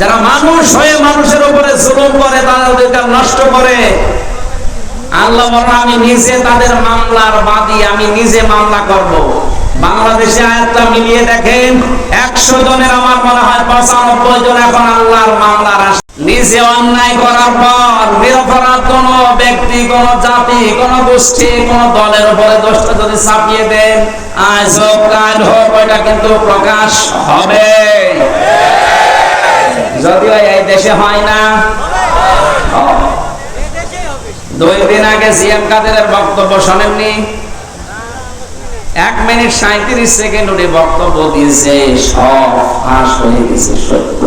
যারা মানুষ হয়ে মানুষের উপরে জুলুম করে তাদের অধিকার নষ্ট করে আল্লাহ বলেন, আমি নিজে তাদের মামলার বাদী, আমি নিজে মামলা করব বাংলাদেশে আয়াতটা মিলিয়ে দেখেন, একশো জনের আমার মনে হয় পঁচানব্বই জন এখন আল্লাহর মামলার আসামি। নিজে অন্যায় করার পর নিরপরাধ কোন ব্যক্তি, কোন জাতি, কোন গোষ্ঠী, কোন দলের উপরে দোষটা যদি চাপিয়ে দেন, আজ হোক, কাল হোক, ওইটা কিন্তু প্রকাশ হবে দেশে হয় না। দুই দিন আগে সিএম কাদেরের বক্তব্য শোনেননি। এক মিনিট সাঁত্রিশ সেকেন্ড উনি বক্তব্য দিয়েছে, সব ফাঁস হয়ে গেছে, সত্য।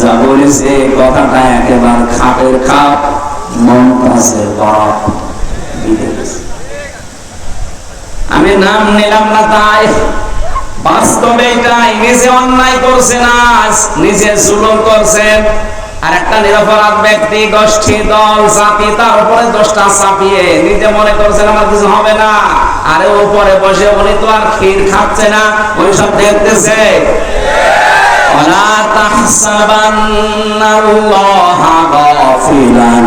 যা বলেছে, কথাটা একেবারে খাপের খাপ, মমতাজের বাপ। আমি নাম নিলাম না তাই। বাস্তবে এটা নিজে অন্যায় করছে না, নিজে জুলুম করছে। আর একটা নিরপরাধ ব্যক্তি, গোষ্ঠী, দল, জাতি, তার উপরে দোষটা চাপিয়ে নিজে মনে করছেন আমার কিছু হবে না। আরে উপরে বসে উনি তো আর ক্ষীর খাচ্ছে না ওই সব দেখতেছে। ওলা তাহসাবান্নাল্লাহ গাফিলান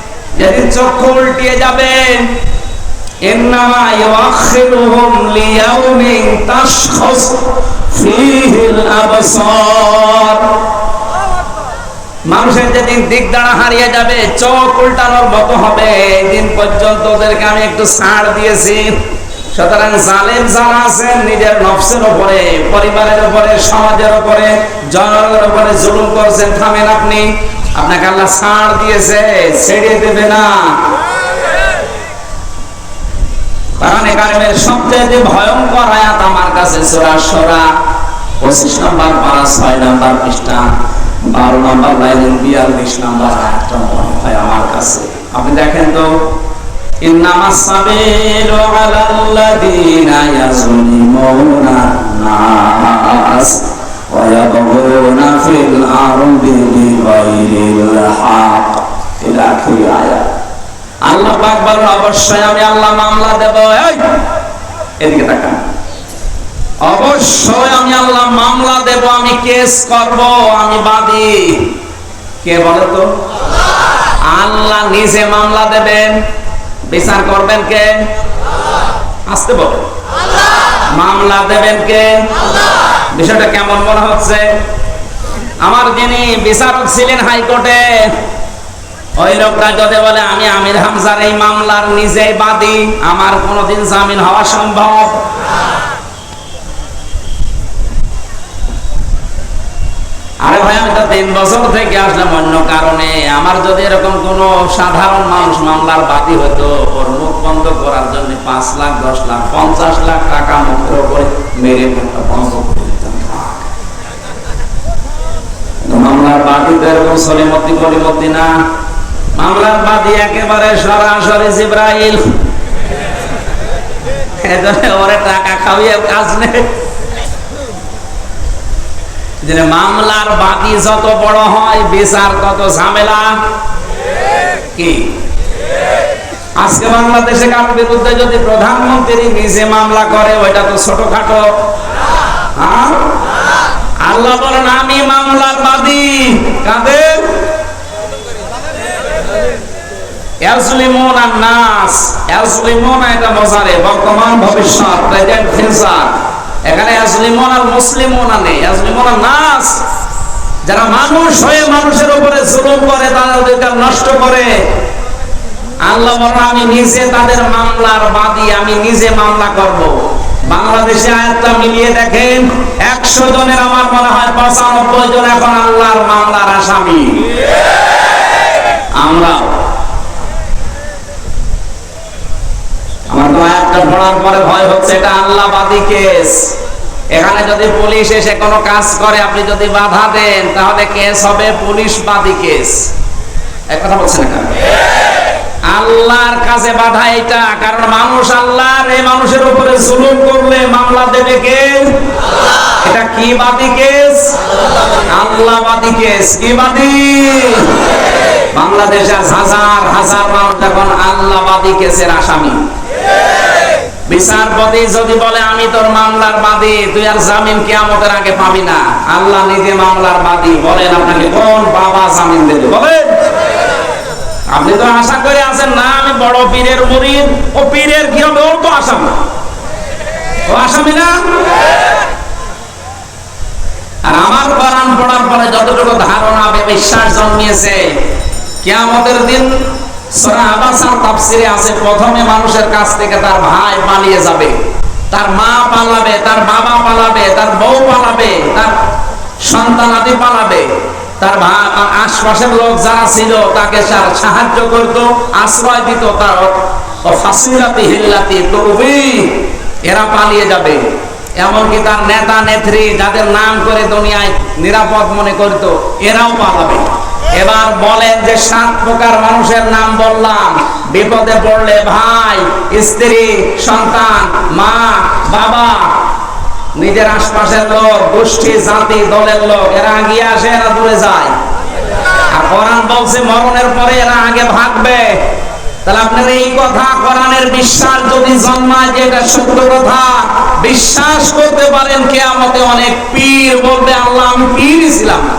যেদিন চক্ষু উল্টিয়ে যাবে إنما يؤخرهم ليوم تشخص فيه الأبصار মানুষের যেদিন দিক দ্বারা হারিয়ে যাবে চোখ উল্টানোর মতো হবে এই দিন পর্যন্ত ওদেরকে আমি একটু ছাড় দিয়েছি সুতরাং জালেম যারা আছেন নিজের নফসের উপরে পরিবারের উপরে সমাজের উপরে জনগণের উপরে জুলুম করছেন থামেন আপনি আপনাকে আল্লাহ ছাড় দিয়েছে, ছেড়ে দেবে না। সবচেয়ে ভয়ঙ্কর আয়াত আমার কাছে সূরা সূরা 25 নম্বর পারা 6 নম্বর পৃষ্ঠা 12 নম্বর লাইনের 42 নম্বর আমার কাছে। আপনি দেখেন তো ইন্নামাস সাবিলু ইয়াবগুনা ফিল আরদি বিগাইরিল হক ইলা আখির আয়াত আল্লাহ পাক বলেন, অবশ্যই আমি আল্লাহ মামলা দেব। এই, এদিকে তাকান। অবশ্যই আমি আল্লাহ মামলা দেব, আমি কেস করব, আমি বাদী। কে বলে তো? আল্লাহ নিজে মামলা দেবেন। বিচার করবেন কে? আসতে বল। মামলা দেবেন কে? বিষয়টা কেমন মনে হচ্ছে? আমার যিনি বিচারক ছিলেন হাইকোর্টে, ওই লোকটা যদি বলে, আমি আমির হামজার এই মামলার নিজেই বাদী, আমার কোনোদিন জামিন হওয়া সম্ভব আরে ভাই, আমি তো তিন বছর থেকে আসলাম অন্য কারণে। আমার যদি এরকম কোন সাধারণ মানুষ মামলার বাদী হতো, ওর মুখ বন্ধ করার জন্য পাঁচ লাখ, দশ লাখ, পঞ্চাশ লাখ টাকা মুখের উপরে মেরে বন্ধ করে দিতাম মামলার বাদী তো এরকম কলিমতি না মামলার বাদী একেবারে সরাসরি জিব্রাইল। ওরে টাকা কাজ নেই। মামলার বাদী যত বড় হয়, বিচার তত ঝামেলা। কি? আজকে বাংলাদেশে কারোর বিরুদ্ধে যদি প্রধানমন্ত্রী নিজে মামলা করে, ওইটা তো ছোটখাটো? আল্লাহ বলেন, আমি মামলার বাদী। কাদের? যারা মানুষ হয়ে মানুষের উপরে জুলুম করে তাদের নষ্ট করে। আল্লাহ আমি নিজে তাদের মামলার বাদী, আমি নিজে মামলা করব। বাংলাদেশে আয়াতটা মিলিয়ে দেখেন, একশো জনের আমার মনে হয় পঁচানব্বই জন এখন আল্লাহর মামলার আসামি। আমরাও। পড়ার পরে ভয় হচ্ছে, এটা আল্লাহবাদী কেস। এখানে যদি পুলিশ এসে কোনো কাজ করে, আপনি যদি বাধা দেন, তাহলে কেস হবে পুলিশবাদী কেস। এক কথা বলছেন এখানে আল্লাহর কাছে বাধা এটা, কারণ মানুষ আল্লাহর, এই মানুষের উপরে জুলুম করলে মামলা দেবে কে? এটা কি বাদী কেস? আল্লাহবাদী কেস। কি বাদী? বাংলাদেশে হাজার হাজার মানুষ এখন আল্লাহবাদী কেসের আসামি। বিচারপতি যদি বলে, আমি তোর মামলার বাদী, তুই আর জামিন কেয়ামতের আগে পাবি না। আল্লাহ নিজে মামলার বাদী বলেন, আপনাকে কোন বাবা জামিন দেবে? বলেন। আপনি তো আশা করে আছেন, না, আমি বড় পীরের মুরিদ, ও পীরের কি হবে? ও তো আসামি। ও আসামি না? আর আমার কোরআন পড়ার পরে যতটুকু ধারণা, বিশ্বাস জন্মিয়েছে, কিয়ামতের দিন তাফসিরে আছে, প্রথমে মানুষের কাছ থেকে তার ভাই পালিয়ে যাবে। তার মা পালাবে, তার বাবা পালাবে, তার বউ পালাবে, তার পালাবে। তার আশপাশের লোক যারা ছিল, তাকে সাহায্য করত, আশ্রয় দিত, তার এরা পালিয়ে যাবে। এমনকি তার নেতা নেত্রী যাদের নাম করে দুনিয়ায় নিরাপদ মনে করত, এরাও পালাবে। এবার বলেন যে সাত প্রকার মানুষের নাম বললাম। বিপদে পড়লে ভাই, স্ত্রী, সন্তান, মা, বাবা। নিজের আশপাশের লোক, গোষ্ঠী, জাতি, দলের লোক, এরা আগিয়ে আসে, এরা দূরে যায়। আর কোরআন বলছে, মরণের পরে এরা আগে ভাগবে। তাহলে আপনার এই কথা কোরআনের বিশ্বাস যদি জন্মায়, যে এটা কথা, বিশ্বাস করতে পারেন, কেয়ামতে অনেক পীর বলবে, আল্লাহ আমি পীরই ছিলাম না।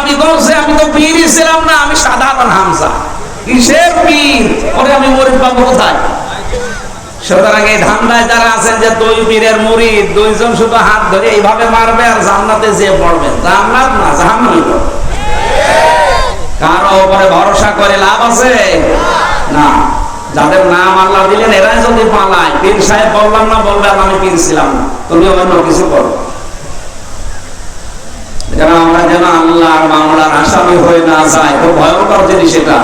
আমি তো ছিলাম না, আমি সাধারণ হামসা কিসের ওরে আমি মরিদ কোথায়? কারও ভরসা করে লাভ আছে? না। যাদের নাম আল্লাহ দিলেন, এরাই যদি পালায়। পীর সাহেব বললাম না, বলবে আর আমি পীর ছিলাম তুমি অন্য কিছু করো যেন আমরা যেন আল্লাহর মামলার আসামি হয়ে না যায়। তো ভয়ঙ্কর জিনিস এটা।